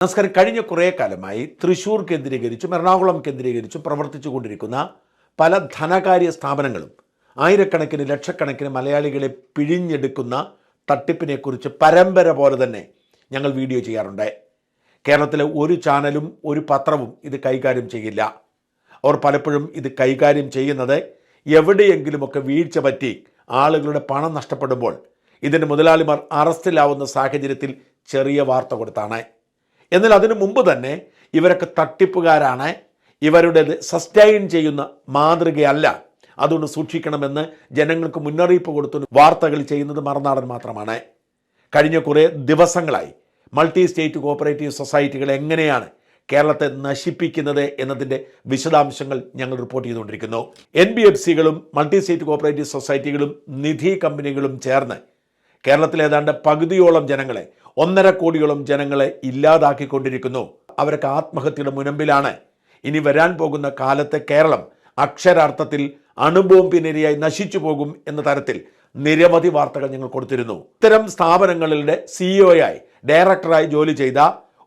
നമസ്കാരം. കഴിഞ്ഞ കുറേ കാലമായി തൃശൂർ കേന്ദ്രീകരിച്ചും എറണാകുളം കേന്ദ്രീകരിച്ചും പ്രവർത്തിച്ചു കൊണ്ടിരിക്കുന്ന പല ധനകാര്യ സ്ഥാപനങ്ങളും ആയിരക്കണക്കിന് ലക്ഷക്കണക്കിന് മലയാളികളെ പിഴിഞ്ഞെടുക്കുന്ന തട്ടിപ്പിനെക്കുറിച്ച് പരമ്പര പോലെ തന്നെ ഞങ്ങൾ വീഡിയോ ചെയ്യാറുണ്ട്. കേരളത്തിലെ ഒരു ചാനലും ഒരു പത്രവും ഇത് കൈകാര്യം ചെയ്യില്ല. അവർ പലപ്പോഴും ഇത് കൈകാര്യം ചെയ്യുന്നത് എവിടെയെങ്കിലുമൊക്കെ വീഴ്ച പറ്റി ആളുകളുടെ പണം നഷ്ടപ്പെടുമ്പോൾ ഇതിന്റെ മുതലാളിമാർ അറസ്റ്റിലാവുന്ന സാഹചര്യത്തിൽ ചെറിയ വാർത്ത കൊടുത്താണ്. എന്നാൽ അതിനു മുമ്പ് തന്നെ ഇവരൊക്കെ തട്ടിപ്പുകാരാണ്. ഇവരുടേത് സസ്റ്റൈൻ ചെയ്യുന്ന മാതൃകയല്ല. അതുകൊണ്ട് സൂക്ഷിക്കണമെന്ന് ജനങ്ങൾക്ക് മുന്നറിയിപ്പ് കൊടുത്തു വാർത്തകൾ ചെയ്യുന്നത് മറുനാടൻ മാത്രമാണ്. കഴിഞ്ഞ കുറേ ദിവസങ്ങളായി മൾട്ടി സ്റ്റേറ്റ് കോപ്പറേറ്റീവ് സൊസൈറ്റികൾ എങ്ങനെയാണ് കേരളത്തെ നശിപ്പിക്കുന്നത് എന്നതിന്റെ വിശദാംശങ്ങൾ ഞങ്ങൾ റിപ്പോർട്ട് ചെയ്തുകൊണ്ടിരിക്കുന്നു. എൻ ബി എഫ് സികളും മൾട്ടി സ്റ്റേറ്റ് കോപ്പറേറ്റീവ് സൊസൈറ്റികളും നിധി കമ്പനികളും ചേർന്ന് കേരളത്തിലെ ഏതാണ്ട് പകുതിയോളം ജനങ്ങളെ ഒന്നര കോടിയോളം ജനങ്ങളെ ഇല്ലാതാക്കിക്കൊണ്ടിരിക്കുന്നു. അവരൊക്കെ ആത്മഹത്യയുടെ മുനമ്പിലാണ്. ഇനി വരാൻ പോകുന്ന കാലത്തെ കേരളം അക്ഷരാർത്ഥത്തിൽ അണുബോംബിനിരയായി നശിച്ചു പോകും എന്ന തരത്തിൽ നിരവധി വാർത്തകൾ ഞങ്ങൾ കൊടുത്തിരുന്നു. ഇത്തരം സ്ഥാപനങ്ങളുടെ സിഇഒയായി ഡയറക്ടറായി ജോലി ചെയ്ത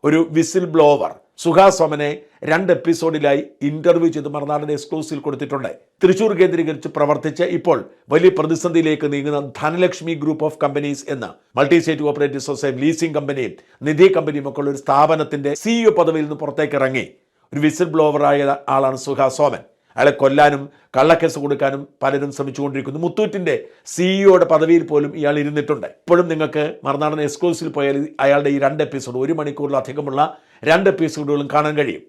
ഒരു വിസിൽ ബ്ലോവർ സുഹാസ് സോമനെ രണ്ട് എപ്പിസോഡിലായി ഇന്റർവ്യൂ ചെയ്ത് മറുനാടിന് എക്സ്ക്ലൂസീവ് കൊടുത്തിട്ടുണ്ട്. തൃശൂർ കേന്ദ്രീകരിച്ച് പ്രവർത്തിച്ച് ഇപ്പോൾ വലിയ പ്രതിസന്ധിയിലേക്ക് നീങ്ങുന്ന ധനലക്ഷ്മി ഗ്രൂപ്പ് ഓഫ് കമ്പനീസ് എന്ന multi state operative society leasing കമ്പനിയും നിധി കമ്പനിയും ഒക്കെ ഉള്ള ഒരു സ്ഥാപനത്തിന്റെ സിഇഒ പദവിയിൽ നിന്ന് പുറത്തേക്ക് ഇറങ്ങി. ഒരു വിസിൽ ബ്ലോവറായ ആളാണ് സുഹാസ് സോമൻ അയാളെ കൊല്ലാനും കള്ളക്കേസ് കൊടുക്കാനും പലരും ശ്രമിച്ചുകൊണ്ടിരിക്കുന്നു. മുത്തൂറ്റിന്റെ സിഇഒയുടെ പദവിയിൽ പോലും ഇയാൾ ഇരുന്നിട്ടുണ്ട്. ഇപ്പോഴും നിങ്ങൾക്ക് മറുനാടൻ എക്സ്ക്ലൂസീവ് പോയാൽ അയാളുടെ ഈ രണ്ട് എപ്പിസോഡ് ഒരു മണിക്കൂറിലധികമുള്ള രണ്ട് എപ്പിസോഡുകളും കാണാൻ കഴിയും.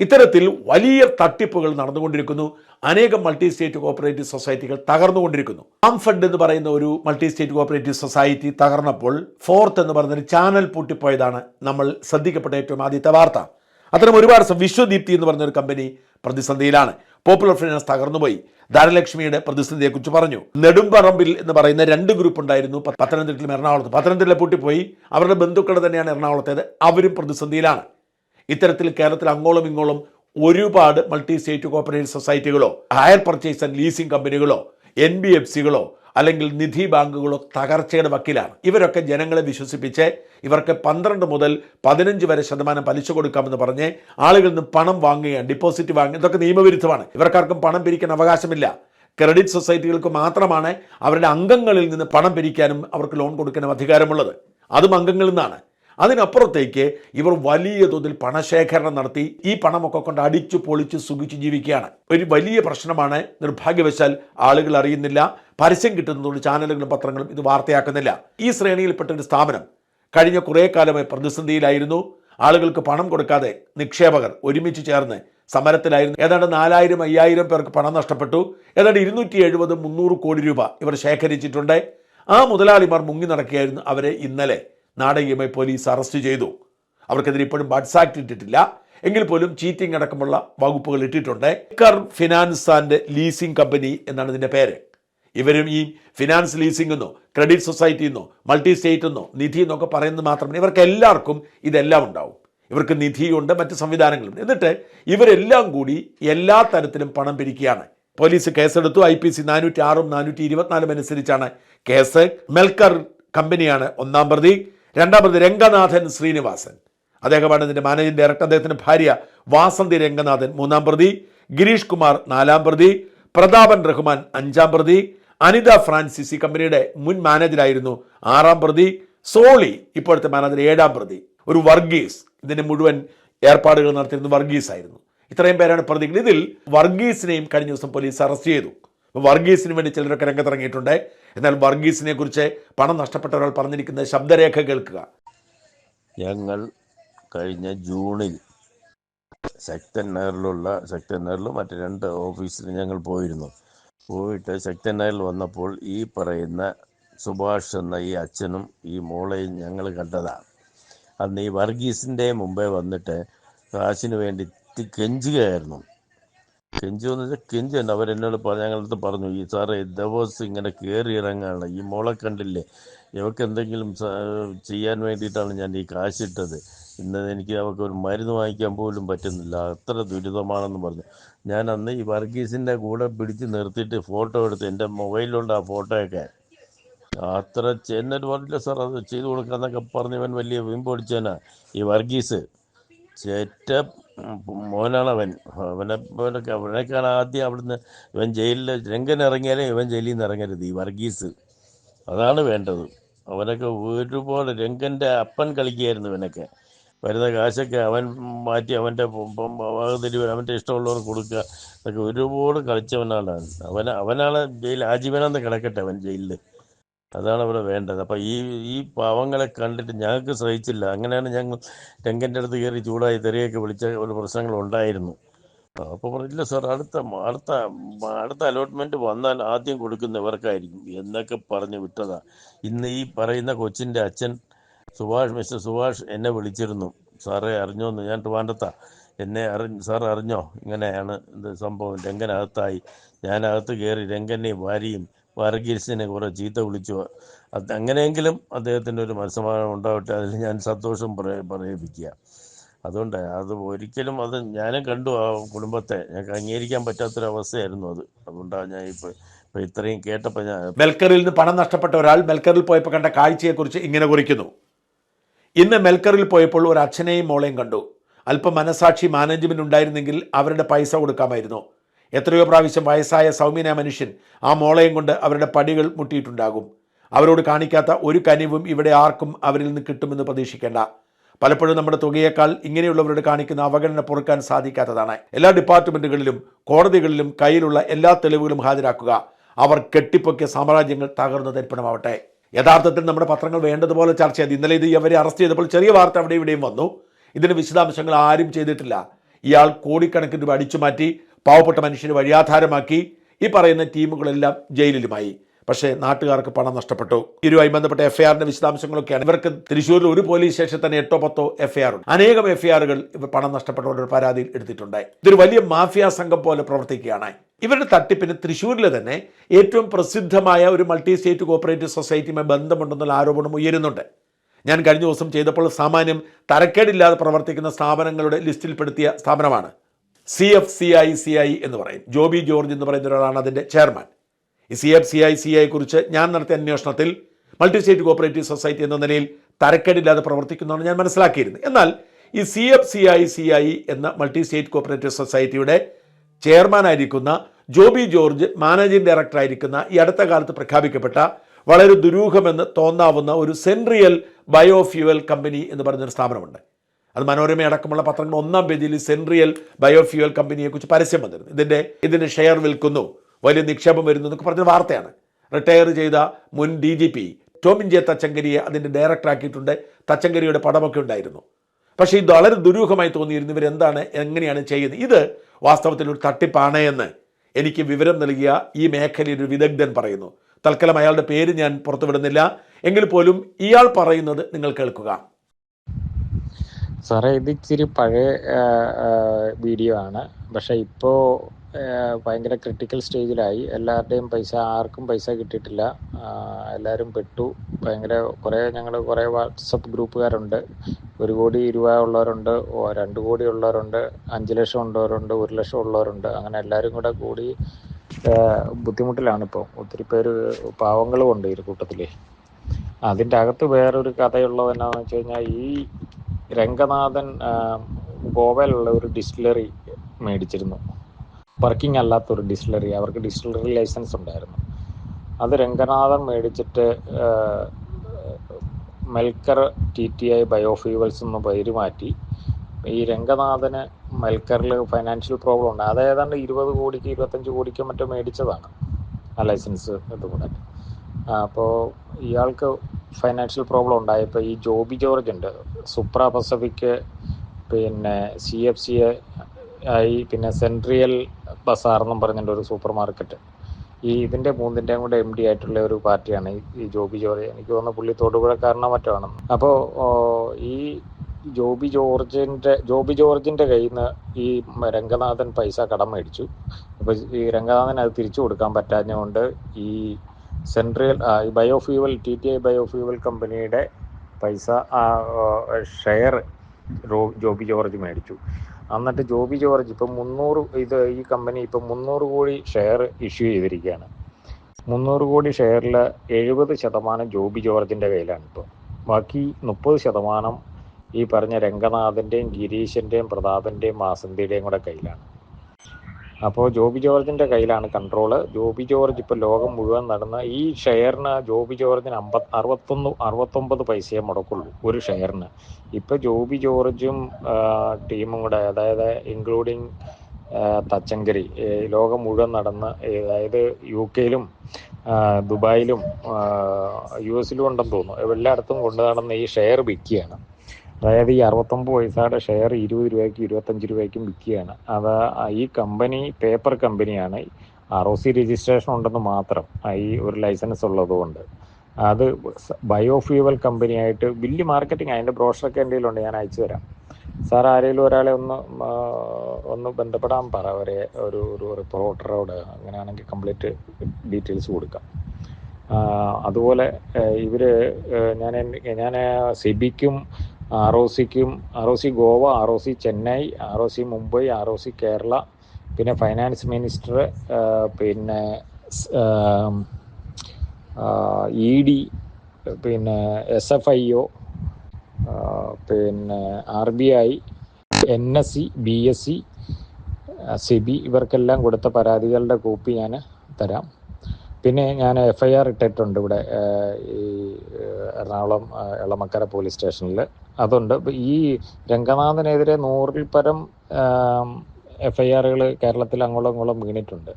ഇത്തരത്തിൽ വലിയ തട്ടിപ്പുകൾ നടന്നുകൊണ്ടിരിക്കുന്നു. അനേകം മൾട്ടി സ്റ്റേറ്റ് കോപ്പറേറ്റീവ് സൊസൈറ്റികൾ തകർന്നുകൊണ്ടിരിക്കുന്നു. ഫണ്ട് എന്ന് പറയുന്ന ഒരു മൾട്ടി സ്റ്റേറ്റ് കോപ്പറേറ്റീവ് സൊസൈറ്റി തകർന്നപ്പോൾ ഫോർത്ത് എന്ന് പറയുന്ന ഒരു ചാനൽ പൂട്ടിപ്പോയതാണ് നമ്മൾ ശ്രദ്ധിക്കപ്പെട്ട ഏറ്റവും ആദ്യത്തെ വാർത്ത. അത്തരം ഒരുപാട് വിശ്വദീപ്തി എന്ന് പറഞ്ഞ ഒരു കമ്പനി പ്രതിസന്ധിയിലാണ്. പോപ്പുലർ ഫിനാൻസ് തകർന്നുപോയി ധനലക്ഷ്മിയുടെ പ്രതിസന്ധിയെക്കുറിച്ച് പറഞ്ഞു. നെടുമ്പറമ്പിൽ എന്ന് പറയുന്ന രണ്ട് ഗ്രൂപ്പ് ഉണ്ടായിരുന്നു പത്തനംതിട്ടയിലും എറണാകുളത്ത്. പത്തനംതിട്ട പൂട്ടിപ്പോയി അവരുടെ ബന്ധുക്കൾ തന്നെയാണ് എറണാകുളത്തേത്. അവരും പ്രതിസന്ധിയിലാണ്. ഇത്തരത്തിൽ കേരളത്തിൽ അങ്ങോളം ഇങ്ങോളം ഒരുപാട് മൾട്ടി സ്റ്റേറ്റ് കോപ്പറേറ്റീവ് സൊസൈറ്റികളോ ഹയർ പർച്ചേസ് ആൻഡ് ലീസിംഗ് കമ്പനികളോ എൻ ബി എഫ് സികളോ അല്ലെങ്കിൽ നിധി ബാങ്കുകളോ തകർച്ചയുടെ വക്കീലാണ്. ഇവരൊക്കെ ജനങ്ങളെ വിശ്വസിപ്പിച്ച് ഇവർക്ക് പന്ത്രണ്ട് മുതൽ പതിനഞ്ച് വരെ ശതമാനം പലിശ കൊടുക്കാമെന്ന് പറഞ്ഞ് ആളുകളിൽ നിന്ന് പണം വാങ്ങുകയാണ് ഡിപ്പോസിറ്റ് വാങ്ങുക ഇതൊക്കെ നിയമവിരുദ്ധമാണ്. ഇവർക്കാർക്കും പണം പിരിക്കാൻ അവകാശമില്ല. ക്രെഡിറ്റ് സൊസൈറ്റികൾക്ക് മാത്രമാണ് അവരുടെ അംഗങ്ങളിൽ നിന്ന് പണം പിരിക്കാനും അവർക്ക് ലോൺ കൊടുക്കാനും അധികാരമുള്ളത്. അതും അംഗങ്ങളിൽ നിന്നാണ്. അതിനപ്പുറത്തേക്ക് ഇവർ വലിയ തോതിൽ പണശേഖരണം നടത്തി ഈ പണമൊക്കെ കൊണ്ട് അടിച്ചു പൊളിച്ച് സുഖിച്ച് ജീവിക്കുകയാണ്. ഒരു വലിയ പ്രശ്നമാണ്. നിർഭാഗ്യവശാൽ ആളുകൾ അറിയുന്നില്ല. പരസ്യം കിട്ടുന്നതുകൊണ്ട് ചാനലുകളും പത്രങ്ങളും ഇത് വാർത്തയാക്കുന്നില്ല. ഈ ശ്രേണിയിൽപ്പെട്ട ഒരു സ്ഥാപനം കഴിഞ്ഞ കുറേ കാലമായി പ്രതിസന്ധിയിലായിരുന്നു. ആളുകൾക്ക് പണം കൊടുക്കാതെ നിക്ഷേപകർ ഒരുമിച്ച് ചേർന്ന് സമരത്തിലായിരുന്നു. ഏതാണ്ട് നാലായിരം അയ്യായിരം പേർക്ക് പണം നഷ്ടപ്പെട്ടു. ഏതാണ്ട് ഇരുന്നൂറ്റി എഴുപത് മുന്നൂറ് കോടി രൂപ ഇവർ ശേഖരിച്ചിട്ടുണ്ട്. ആ മുതലാളിമാർ മുങ്ങി നടക്കുകയായിരുന്നു അവരെ ഇന്നലെ. നാടകീയമായി പോലീസ് അറസ്റ്റ് ചെയ്തു. അവർക്കെതിരെ ഇപ്പോഴും ബഡ്സ് ആക്ട് ഇട്ടിട്ടില്ല. എങ്കിൽ പോലും ചീറ്റിംഗ് അടക്കമുള്ള വകുപ്പുകൾ ഇട്ടിട്ടുണ്ട്. കർ ഫിനാൻസ് ആൻഡ് ലീസിംഗ് കമ്പനി എന്നാണ് ഇതിന്റെ പേര്. ഇവരും ഈ ഫിനാൻസ് ലീസിംഗ് എന്നോ ക്രെഡിറ്റ് സൊസൈറ്റി എന്നോ മൾട്ടി സ്റ്റേറ്റ് എന്നോ നിധി എന്നൊക്കെ പറയുന്നത് മാത്രമല്ല ഇവർക്ക് എല്ലാവർക്കും ഇതെല്ലാം ഉണ്ടാവും. ഇവർക്ക് നിധിയുണ്ട് മറ്റ് സംവിധാനങ്ങളുണ്ട്. എന്നിട്ട് ഇവരെല്ലാം കൂടി എല്ലാ തരത്തിലും പണം പിരിക്കുകയാണ്. പോലീസ് കേസെടുത്തു. ഐ പി സി നാനൂറ്റി ആറും നാനൂറ്റി ഇരുപത്തിനാലും അനുസരിച്ചാണ് കേസ്. മെൽക്കർ കമ്പനിയാണ് ഒന്നാം പ്രതി. രണ്ടാം പ്രതി രംഗനാഥൻ ശ്രീനിവാസൻ. അദ്ദേഹമാണ് ഇതിന്റെ മാനേജിംഗ് ഡയറക്ടർ അദ്ദേഹത്തിന്റെ ഭാര്യ വാസന്തി രംഗനാഥൻ മൂന്നാം പ്രതി ഗിരീഷ് കുമാർ നാലാം പ്രതി പ്രതാപൻ റഹ്മാൻ അഞ്ചാം പ്രതി അനിത ഫ്രാൻസിസ് ഈ കമ്പനിയുടെ മുൻ മാനേജറായിരുന്നു ആറാം പ്രതി സോളി ഇപ്പോഴത്തെ മാനേജർ ഏഴാം പ്രതി. ഒരു വർഗീസ് ഇതിന് മുഴുവൻ ഏർപ്പാടുകൾ നടത്തിയിരുന്നത് വർഗീസ് ആയിരുന്നു. ഇത്രയും പേരാണ് പ്രതികൾ. ഇതിൽ വർഗീസിനെയും കഴിഞ്ഞ ദിവസം പോലീസ് അറസ്റ്റ് ചെയ്തു. വർഗീസിന് വേണ്ടി ചിലരൊക്കെ രംഗത്തിറങ്ങിയിട്ടുണ്ട്. എന്നാൽ വർഗീസിനെ കുറിച്ച് പണം നഷ്ടപ്പെട്ട ഒരാൾ പറഞ്ഞിരിക്കുന്ന ശബ്ദരേഖ കേൾക്കുക. ഞങ്ങൾ കഴിഞ്ഞ ജൂണിൽ ശക്തൻ നഗറിലുള്ള ശക്തൻ നഗറിലും മറ്റ് രണ്ട് ഓഫീസിൽ ഞങ്ങൾ പോയിരുന്നു. പോയിട്ട് ശക്തൻ നഗറിൽ വന്നപ്പോൾ ഈ പറയുന്ന സുഭാഷ് എന്ന ഈ അച്ഛനും ഈ മോളെയും ഞങ്ങൾ കണ്ടതാണ്. അന്ന് ഈ വർഗീസിന്റെ മുമ്പേ വന്നിട്ട് കാശിന് വേണ്ടി കെഞ്ചുകയായിരുന്നു. കെഞ്ചു എന്ന് വെച്ചാൽ കെഞ്ചു തന്നെ അവരെന്നോട് ഞങ്ങളടുത്ത് പറഞ്ഞു ഈ സാറേ ദിവസം ഇങ്ങനെ കയറി ഇറങ്ങാണ് ഈ മോളെ കണ്ടില്ലേ? ഇവക്ക് എന്തെങ്കിലും ചെയ്യാൻ വേണ്ടിയിട്ടാണ് ഞാൻ ഈ കാശിട്ടത്. ഇന്ന് എനിക്ക് അവർക്ക് ഒരു മരുന്ന് വാങ്ങിക്കാൻ പോലും പറ്റുന്നില്ല. അത്ര ദുരിതമാണെന്ന് പറഞ്ഞു. ഞാൻ അന്ന് ഈ വർഗീസിന്റെ കൂടെ പിടിച്ച് നിർത്തിയിട്ട് ഫോട്ടോ എടുത്ത് എന്റെ മൊബൈലിലുണ്ട് ആ ഫോട്ടോയൊക്കെ. അത്ര എന്നിട്ട് പറഞ്ഞില്ല സാർ അത് ചെയ്തു കൊടുക്കാന്നൊക്കെ പറഞ്ഞവൻ വലിയ വീമ്പൊടിച്ചവനാ ഈ വർഗീസ്. ചേറ്റ മോനാണ് അവൻ അവനെ അവനൊക്കെ അവനൊക്കെയാണ് ആദ്യം അവിടുന്ന് ഇവൻ ജയിലിൽ രംഗൻ ഇറങ്ങിയാലേ ഇവൻ ജയിലിൽ നിന്ന് ഇറങ്ങരുത് ഈ വർഗീസ്. അതാണ് വേണ്ടത്. അവനൊക്കെ ഒരുപോലെ രംഗന്റെ അപ്പൻ കളിക്കുകയായിരുന്നു ഇവനൊക്കെ. വരുന്ന കാശൊക്കെ അവൻ മാറ്റി അവന്റെ തിരിവ് അവന്റെ ഇഷ്ടമുള്ളവർക്ക് കൊടുക്കുക അതൊക്കെ ഒരുപാട് കളിച്ചവനാണ്. അവൻ. അവനാണ് ജയിൽ ആജീവനാന്ന് കിടക്കട്ടെ അവൻ ജയിലിൽ അതാണ് അവിടെ വേണ്ടത്. അപ്പം ഈ ഈ പാവങ്ങളെ കണ്ടിട്ട് ഞങ്ങൾക്ക് സഹിച്ചില്ല. അങ്ങനെയാണ് ഞങ്ങൾ രംഗന്റെ അടുത്ത് കയറി ചൂടായി തെറിയൊക്കെ വിളിച്ച ഒരു പ്രശ്നങ്ങൾ ഉണ്ടായിരുന്നു. അപ്പോൾ പറഞ്ഞില്ല സാർ അടുത്ത അടുത്ത അടുത്ത അലോട്ട്മെന്റ് വന്നാൽ ആദ്യം കൊടുക്കുന്ന ഇവർക്കായിരിക്കും. എന്നൊക്കെ പറഞ്ഞ് വിട്ടതാ. ഇന്ന് ഈ പറയുന്ന കൊച്ചിന്റെ അച്ഛൻ സുഭാഷ് മിസ്റ്റർ സുഭാഷ് എന്നെ വിളിച്ചിരുന്നു. സാറേ അറിഞ്ഞോന്ന്? ഞാൻ ട്രിവാൻഡത്താ എന്നെ അറി സാർ അറിഞ്ഞോ? ഇങ്ങനെയാണ് ഇത് സംഭവം. രംഗനകത്തായി. ഞാനകത്ത് കയറി രംഗനെയും ഭാര്യയും വർഗീസിനെ കുറെ ചീത്ത വിളിച്ചു. അങ്ങനെയെങ്കിലും അദ്ദേഹത്തിന്റെ ഒരു മനസ്സമാധാനം ഉണ്ടാവട്ടെ അതിൽ ഞാൻ സന്തോഷം പറയ പറയിപ്പിക്കുക. അതുകൊണ്ട് അത് ഒരിക്കലും അത് ഞാനും കണ്ടു ആ കുടുംബത്തെ. ഞങ്ങൾക്ക് അംഗീകരിക്കാൻ പറ്റാത്തൊരവസ്ഥയായിരുന്നു അത്. അതുകൊണ്ടാണ് ഞാൻ ഇപ്പോൾ ഇപ്പോൾ ഇത്രയും കേട്ടപ്പോൾ ഞാൻ മെൽക്കറിൽ നിന്ന് പണം നഷ്ടപ്പെട്ട ഒരാൾ മെൽക്കറിൽ പോയപ്പോൾ കണ്ട കാഴ്ചയെക്കുറിച്ച് ഇങ്ങനെ കുറിക്കുന്നു. ഇന്ന് മെൽക്കറിൽ പോയപ്പോൾ ഒരു അച്ഛനെയും മോളെയും കണ്ടു. അല്പം മനസാക്ഷി മാനേജ്മെന്റ് ഉണ്ടായിരുന്നെങ്കിൽ അവരുടെ പൈസ കൊടുക്കാമായിരുന്നു. എത്രയോ പ്രാവശ്യം വയസ്സായ സൗമ്യനായ മനുഷ്യൻ ആ മോളയും കൊണ്ട് അവരുടെ പടികൾ മുട്ടിയിട്ടുണ്ടാകും. അവരോട് കാണിക്കാത്ത ഒരു കനിവും ഇവിടെ ആർക്കും അവരിൽ നിന്ന് കിട്ടുമെന്ന് പ്രതീക്ഷിക്കേണ്ട. പലപ്പോഴും നമ്മുടെ തുകയേക്കാൾ ഇങ്ങനെയുള്ളവരോട് കാണിക്കുന്ന അവഗണന പൊറുക്കാൻ സാധിക്കാത്തതാണ്. എല്ലാ ഡിപ്പാർട്ട്മെന്റുകളിലും കോടതികളിലും കയ്യിലുള്ള എല്ലാ തെളിവുകളും ഹാജരാക്കുക. അവർ കെട്ടിപ്പൊക്കിയ സാമ്രാജ്യങ്ങൾ തകർന്നു തരിപ്പണമാവട്ടെ യഥാർത്ഥത്തിൽ നമ്മുടെ പത്രങ്ങൾ വേണ്ടതുപോലെ ചർച്ച ചെയ്ത് ഇന്നലെ ഇത് അവരെ അറസ്റ്റ് ചെയ്തപ്പോൾ ചെറിയ വാർത്ത അവിടെ ഇവിടെയും വന്നു. ഇതിന് വിശദാംശങ്ങൾ ആരും ചെയ്തിട്ടില്ല. ഇയാൾ കോടിക്കണക്കിന് രൂപ അടിച്ചു മാറ്റി പാവപ്പെട്ട മനുഷ്യന് വഴിയാധാരമാക്കി ഈ പറയുന്ന ടീമുകളെല്ലാം ജയിലിലുമായി. പക്ഷേ നാട്ടുകാർക്ക് പണം നഷ്ടപ്പെട്ടു. ഇതുമായി ബന്ധപ്പെട്ട എഫ്ഐആറിന്റെ വിശദാംശങ്ങളൊക്കെയാണ്. ഇവർക്ക് തൃശ്ശൂരിൽ ഒരു പോലീസ് സ്റ്റേഷൻ തന്നെ എട്ടോ പത്തോ എഫ്ഐആർ ഉണ്ട്. അനേകം എഫ്ഐആറുകൾ ഇവർ പണം നഷ്ടപ്പെട്ടവരുടെ പരാതിയിൽ എടുത്തിട്ടുണ്ട്. ഇതൊരു വലിയ മാഫിയ സംഘം പോലെ പ്രവർത്തിക്കുകയാണ്. ഇവരുടെ തട്ടിപ്പിന് തൃശ്ശൂരിലെ തന്നെ ഏറ്റവും പ്രസിദ്ധമായ ഒരു മൾട്ടി സ്റ്റേറ്റ് കോപ്പറേറ്റീവ് സൊസൈറ്റിയുമായി ബന്ധമുണ്ടെന്നുള്ള ആരോപണം ഉയരുന്നുണ്ട്. ഞാൻ കഴിഞ്ഞ ദിവസം ചെയ്തപ്പോൾ സാമാന്യം തരക്കേടില്ലാതെ പ്രവർത്തിക്കുന്ന സ്ഥാപനങ്ങളുടെ ലിസ്റ്റിൽപ്പെടുത്തിയ സ്ഥാപനമാണ്. C F C I C I എന്ന് പറയും. ജോബി ജോർജ് എന്ന് പറയുന്ന ഒരാളാണ് അതിന്റെ ചെയർമാൻ. ഈ C F C I C I കുറിച്ച് ഞാൻ നടത്തിയ അന്വേഷണത്തിൽ മൾട്ടി സ്റ്റേറ്റ് കോപ്പറേറ്റീവ് സൊസൈറ്റി എന്ന നിലയിൽ തരക്കേടില്ലാതെ പ്രവർത്തിക്കുന്നതാണ് ഞാൻ മനസ്സിലാക്കിയിരുന്നത്. എന്നാൽ ഈ C F C I C I എന്ന മൾട്ടി സ്റ്റേറ്റ് കോപ്പറേറ്റീവ് സൊസൈറ്റിയുടെ ചെയർമാനായിരിക്കുന്ന ജോബി ജോർജ് മാനേജിംഗ് ഡയറക്ടറായിരിക്കുന്ന ഈ അടുത്ത കാലത്ത് പ്രഖ്യാപിക്കപ്പെട്ട വളരെ ദുരൂഹമെന്ന് തോന്നാവുന്ന ഒരു സെൻട്രിയൽ ബയോഫ്യൂവൽ കമ്പനി എന്ന് പറയുന്നൊരു സ്ഥാപനമുണ്ട്. അത് മനോരമ അടക്കമുള്ള പത്രങ്ങൾ. ഒന്നാം പേജിൽ സെൻട്രിയൽ ബയോഫ്യൂവൽ കമ്പനിയെക്കുറിച്ച് പരസ്യം വന്നിരുന്നു. ഇതിന്റെ ഇതിന്റെ ഷെയർ വിൽക്കുന്നു. വലിയ നിക്ഷേപം വരുന്നു എന്നൊക്കെ പറഞ്ഞ വാർത്തയാണ്. റിട്ടയർ ചെയ്ത മുൻ D G P Tomin J തച്ചങ്കരിയെ അതിന്റെ ഡയറക്ടറാക്കിയിട്ടുണ്ട് തച്ചങ്കരിയുടെ പടമൊക്കെ ഉണ്ടായിരുന്നു. പക്ഷേ ഇത് വളരെ ദുരൂഹമായി തോന്നിയിരുന്നു. ഇവരെന്താണ് എങ്ങനെയാണ് ചെയ്യുന്നത്? ഇത് വാസ്തവത്തിൽ ഒരു തട്ടിപ്പാണ് എന്ന് എനിക്ക് വിവരം നൽകിയ ഈ മേഖലയിൽ ഒരു വിദഗ്ധൻ പറയുന്നു. തൽക്കാലം അയാളുടെ പേര് ഞാൻ പുറത്തുവിടുന്നില്ല. എങ്കിൽ പോലും ഇയാൾ പറയുന്നത് നിങ്ങൾ കേൾക്കുക. സാറേ ഇത് ഇച്ചിരി പഴയ വീഡിയോ ആണ്. പക്ഷെ ഇപ്പോൾ ഭയങ്കര ക്രിട്ടിക്കൽ സ്റ്റേജിലായി എല്ലാവരുടെയും പൈസ ആർക്കും പൈസ കിട്ടിയിട്ടില്ല. എല്ലാവരും പെട്ടു. ഭയങ്കര കുറേ ഞങ്ങൾ കുറേ വാട്സപ്പ് ഗ്രൂപ്പുകാരുണ്ട്. ഒരു കോടി രൂപ ഉള്ളവരുണ്ട് രണ്ട് കോടി ഉള്ളവരുണ്ട് അഞ്ച് ലക്ഷം ഉള്ളവരുണ്ട് ഒരു ലക്ഷം ഉള്ളവരുണ്ട്. അങ്ങനെ എല്ലാവരും കൂടെ കൂടി ബുദ്ധിമുട്ടിലാണ് ഇപ്പോൾ ഒത്തിരി പേര് പാവങ്ങളും ഉണ്ട് ഈ കൂട്ടത്തിൽ അതിന്റെ അകത്ത് വേറൊരു കഥയുള്ളത് എന്നാന്ന് വെച്ച് കഴിഞ്ഞാൽ ഈ രംഗനാഥൻ ഗോവയിലുള്ള ഒരു ഡിസ്റ്റിലറി മേടിച്ചിരുന്നു. വർക്കിംഗ് അല്ലാത്ത ഒരു ഡിസ്റ്റിലറി അവർക്ക് ഡിസ്റ്റിലറി ലൈസൻസ് ഉണ്ടായിരുന്നു. അത് രംഗനാഥൻ മേടിച്ചിട്ട് മെൽക്കർ ടി ടി ഐ ബയോഫ്യൂവൽസ് എന്ന് പേര് മാറ്റി. ഈ രംഗനാഥന് മെൽക്കറിൽ ഫൈനാൻഷ്യൽ പ്രോബ്ലം ഉണ്ട്. അത് ഏതാണ്ട് ഇരുപത് കോടിക്ക് ഇരുപത്തഞ്ച് കോടിക്ക് മറ്റോ മേടിച്ചതാണ് ആ ലൈസൻസ് ഇതുകൂടെ അപ്പോൾ ഇയാൾക്ക് ഫൈനാൻഷ്യൽ പ്രോബ്ലം ഉണ്ടായപ്പോൾ ഈ ജോബി ജോർജ് ഉണ്ട്. സുപ്ര പസഫിക് പിന്നെ സി എഫ് സി ആയി പിന്നെ സെൻട്രിയൽ ബസാർ എന്നും പറഞ്ഞിട്ട് ഒരു സൂപ്പർ മാർക്കറ്റ്. ഈ ഇതിന്റെ മൂന്നിന്റെയും കൂടെ എം ഡി ആയിട്ടുള്ള ഒരു പാർട്ടിയാണ് ഈ- ജോബി ജോർജ്. എനിക്ക് തോന്നുന്നു പുള്ളി തൊടുപുഴക്കാരനോ മറ്റോ ആണ്. അപ്പോൾ ഈ ജോബി ജോർജിന്റെ ജോബി ജോർജിന്റെ കയ്യിൽ നിന്ന് ഈ രംഗനാഥൻ പൈസ കടം മേടിച്ചു. അപ്പോൾ ഈ രംഗനാഥൻ അത് തിരിച്ചു കൊടുക്കാൻ പറ്റാഞ്ഞുകൊണ്ട് ഈ central biofuel T T I biofuel കമ്പനിയുടെ പൈസ ആ ഷെയർ ജോബി ജോർജ് മേടിച്ചു. എന്നിട്ട് ജോബി ജോർജ് ഇപ്പം മുന്നൂറ് ഇത് ഈ കമ്പനി ഇപ്പം മുന്നൂറ് കോടി ഷെയർ ഇഷ്യൂ ചെയ്തിരിക്കുകയാണ്. മുന്നൂറ് കോടി ഷെയറിൽ എഴുപത് ശതമാനം ജോബി ജോർജിന്റെ കയ്യിലാണ് ഇപ്പോൾ ബാക്കി മുപ്പത് ശതമാനം ഈ പറഞ്ഞ രംഗനാഥന്റെയും ഗിരീശന്റെയും പ്രതാപന്റെയും വാസന്തിയുടെയും കൂടെ കയ്യിലാണ്. അപ്പോൾ ജോബി ജോർജിന്റെ കയ്യിലാണ് കൺട്രോൾ ജോബി ജോർജ് ഇപ്പോൾ ലോകം മുഴുവൻ നടന്ന ഈ ഷെയറിന് ജോബി ജോർജിന് അമ്പത് അറുപത്തൊന്ന് അറുപത്തൊമ്പത് പൈസയെ മുടക്കുള്ളൂ ഒരു ഷെയറിന്. ഇപ്പോൾ ജോബി ജോർജും ടീമും കൂടെ അതായത് ഇൻക്ലൂഡിങ് തച്ചങ്കരി ലോകം മുഴുവൻ നടന്ന് അതായത് യു കെയിലും ദുബായിലും യു എസിലും ഉണ്ടെന്ന് തോന്നുന്നു. എല്ലായിടത്തും കൊണ്ടു നടന്ന് ഈ ഷെയർ വിൽക്കുകയാണ്. അതായത് ഈ അറുപത്തൊമ്പത് പൈസയുടെ ഷെയർ ഇരുപത് രൂപയ്ക്കും ഇരുപത്തഞ്ച് രൂപയ്ക്കും വിൽക്കുകയാണ്. അത് ഈ കമ്പനി പേപ്പർ കമ്പനിയാണ് ആർ ഒ സി രജിസ്ട്രേഷൻ ഉണ്ടെന്ന് മാത്രം ഈ ഒരു ലൈസൻസ് ഉള്ളതുകൊണ്ട്. അത് ബയോഫ്യൂവൽ കമ്പനിയായിട്ട് വലിയ മാർക്കറ്റിംഗ് അതിന്റെ ബ്രോഷറൊക്കെ എന്റെ കയ്യിലുണ്ട് ഞാൻ അയച്ചു തരാം. സാർ ആരെങ്കിലും ഒരാളെ ഒന്ന് ഒന്ന് ബന്ധപ്പെടാൻ പറ അവരെ ഒരു ഒരു റിപ്പോർട്ടറോട്. അങ്ങനെയാണെങ്കിൽ കംപ്ലീറ്റ് ഡീറ്റെയിൽസ് കൊടുക്കാം. അതുപോലെ ഇവർ ഞാൻ ഞാൻ സിബിക്കും R O സിക്കും R O C Goa R O C Chennai R O C Mumbai R O C Kerala പിന്നെ ഫൈനാൻസ് മിനിസ്റ്റർ പിന്നെ ഇ ഡി പിന്നെ എസ് എഫ് ഐ ഒ പിന്നെ R B I N S C B S C CB ഇവർക്കെല്ലാം കൊടുത്ത പരാതികളുടെ copy ഞാൻ തരാം. പിന്നെ ഞാൻ എഫ് ഐ ആർ ഇട്ടിട്ടുണ്ട് ഇവിടെ ഈ എറണാകുളം എളമക്കര പോലീസ് സ്റ്റേഷനിൽ അതുണ്ട്. ഈ രംഗനാഥനെതിരെ നൂറിൽ പരം എഫ് ഐ ആറുകൾ കേരളത്തിൽ അങ്ങോളം ഇങ്ങോളം വീണിട്ടുണ്ട്.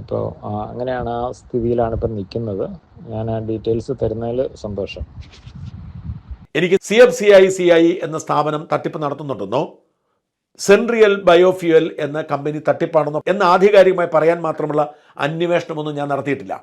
ഇപ്പോൾ അങ്ങനെയാണ് ആ സ്ഥിതിയിലാണ് ഇപ്പം നിൽക്കുന്നത്. ഞാൻ ആ ഡീറ്റെയിൽസ് തരുന്നതിൽ സന്തോഷം. എനിക്ക് C F C I C I എന്ന സ്ഥാപനം തട്ടിപ്പ് നടത്തുന്നുണ്ടെന്നോ? സെൻട്രിയൽ ബയോഫ്യുവൽ എന്ന കമ്പനി തട്ടിപ്പാണെന്നോ എന്ന് ആധികാരികമായി പറയാൻ മാത്രമുള്ള അന്വേഷണമൊന്നും ഞാൻ നടത്തിയിട്ടില്ല.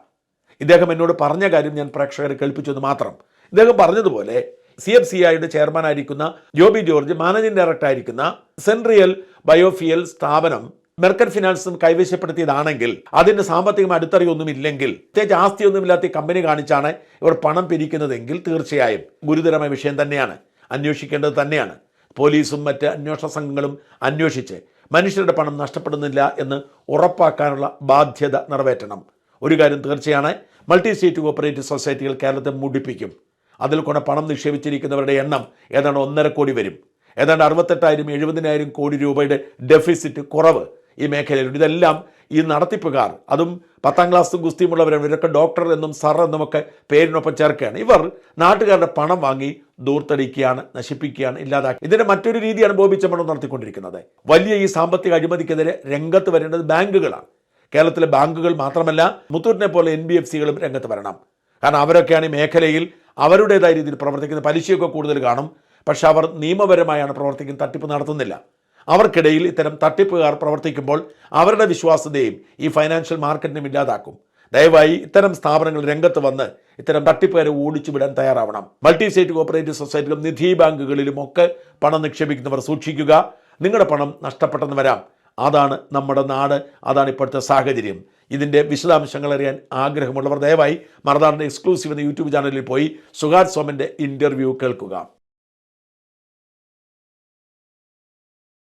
ഇദ്ദേഹം എന്നോട് പറഞ്ഞ കാര്യം ഞാൻ പ്രേക്ഷകരെ കേൾപ്പിച്ചെന്ന് മാത്രം. ഇദ്ദേഹം പറഞ്ഞതുപോലെ സി എഫ് സി ഐയുടെ ചെയർമാനായിരിക്കുന്ന ജോബി ജോർജ് മാനേജിംഗ് ഡയറക്ടർ ആയിരിക്കുന്ന സെൻട്രിയൽ ബയോഫിയൽ സ്ഥാപനം മെർക്കൻ ഫിനാൻസും കൈവശപ്പെടുത്തിയതാണെങ്കിൽ അതിന് സാമ്പത്തികം അടുത്തറിയൊന്നും ഇല്ലെങ്കിൽ പ്രത്യേകിച്ച് ആസ്തിയൊന്നുമില്ലാത്ത കമ്പനി കാണിച്ചാണ് ഇവർ പണം പിരിക്കുന്നതെങ്കിൽ തീർച്ചയായും ഗുരുതരമായ വിഷയം തന്നെയാണ്. അന്വേഷിക്കേണ്ടത് തന്നെയാണ്. പോലീസും മറ്റ് അന്വേഷണ സംഘങ്ങളും അന്വേഷിച്ച് മനുഷ്യരുടെ പണം നഷ്ടപ്പെടുന്നില്ല എന്ന് ഉറപ്പാക്കാനുള്ള ബാധ്യത നിറവേറ്റണം. ഒരു കാര്യം തീർച്ചയാണ് മൾട്ടി സ്റ്റേറ്റ് കോപ്പറേറ്റീവ് സൊസൈറ്റികൾ കേരളത്തെ മുടിപ്പിക്കും. അതിൽ കൂടെ പണം നിക്ഷേപിച്ചിരിക്കുന്നവരുടെ എണ്ണം ഏതാണ്ട് ഒന്നര കോടി വരും. ഏതാണ്ട് അറുപത്തെട്ടായിരം എഴുപതിനായിരം കോടി രൂപയുടെ ഡെഫിസിറ്റ് കുറവ് ഈ മേഖലയിലുണ്ട് ഇതെല്ലാം ഈ നടത്തിപ്പുകാർ അതും പത്താം ക്ലാസ് ഗുസ്തിയുമുള്ളവരാണ് ഇവരൊക്കെ ഡോക്ടർ എന്നും സർ എന്നുമൊക്കെ പേരിനൊപ്പം ചേർക്കുകയാണ്. ഇവർ നാട്ടുകാരുടെ പണം വാങ്ങി ദൂർത്തടിക്കുകയാണ് നശിപ്പിക്കുകയാണ് ഇല്ലാതാക്കി ഇതിന്റെ മറ്റൊരു രീതിയാണ് ബോബി ചെമ്മണം നടത്തിക്കൊണ്ടിരിക്കുന്നത്. വലിയ ഈ സാമ്പത്തിക അഴിമതിക്കെതിരെ രംഗത്ത് വരേണ്ടത് ബാങ്കുകളാണ്. കേരളത്തിലെ ബാങ്കുകൾ മാത്രമല്ല മുത്തൂറ്റിനെ പോലെ എൻ ബി എഫ് സികളും രംഗത്ത് വരണം. കാരണം അവരൊക്കെയാണ് ഈ മേഖലയിൽ അവരുടേതായ രീതിയിൽ പ്രവർത്തിക്കുന്ന പലിശയൊക്കെ കൂടുതൽ കാണും. പക്ഷെ അവർ നിയമപരമായാണ് പ്രവർത്തിക്കുന്നത് തട്ടിപ്പ് നടത്തുന്നില്ല. അവർക്കിടയിൽ ഇത്തരം തട്ടിപ്പുകാർ പ്രവർത്തിക്കുമ്പോൾ അവരുടെ വിശ്വാസ്യതയും ഈ ഫൈനാൻഷ്യൽ മാർക്കറ്റിനും ഇല്ലാതാക്കും. ദയവായി ഇത്തരം സ്ഥാപനങ്ങൾ രംഗത്ത് വന്ന് ഇത്തരം തട്ടിപ്പുകാരെ ഓടിച്ചു വിടാൻ തയ്യാറാവണം. മൾട്ടി സ്റ്റേറ്റ് കോപ്പറേറ്റീവ് സൊസൈറ്റികളും നിധി ബാങ്കുകളിലും ഒക്കെ പണം നിക്ഷേപിക്കുന്നവർ സൂക്ഷിക്കുക. നിങ്ങളുടെ പണം നഷ്ടപ്പെട്ടെന്ന് വരാം. അതാണ് നമ്മുടെ നാട്. അതാണ് ഇപ്പോഴത്തെ സാഹചര്യം. ഇതിന്റെ വിശദാംശങ്ങൾ അറിയാൻ ആഗ്രഹമുള്ളവർ ദയവായി മറദാറിന്റെ എക്സ്ക്ലൂസീവ് എന്ന യൂട്യൂബ് ചാനലിൽ പോയി സുഗാത് സോമന്റെ ഇന്റർവ്യൂ കേൾക്കുക.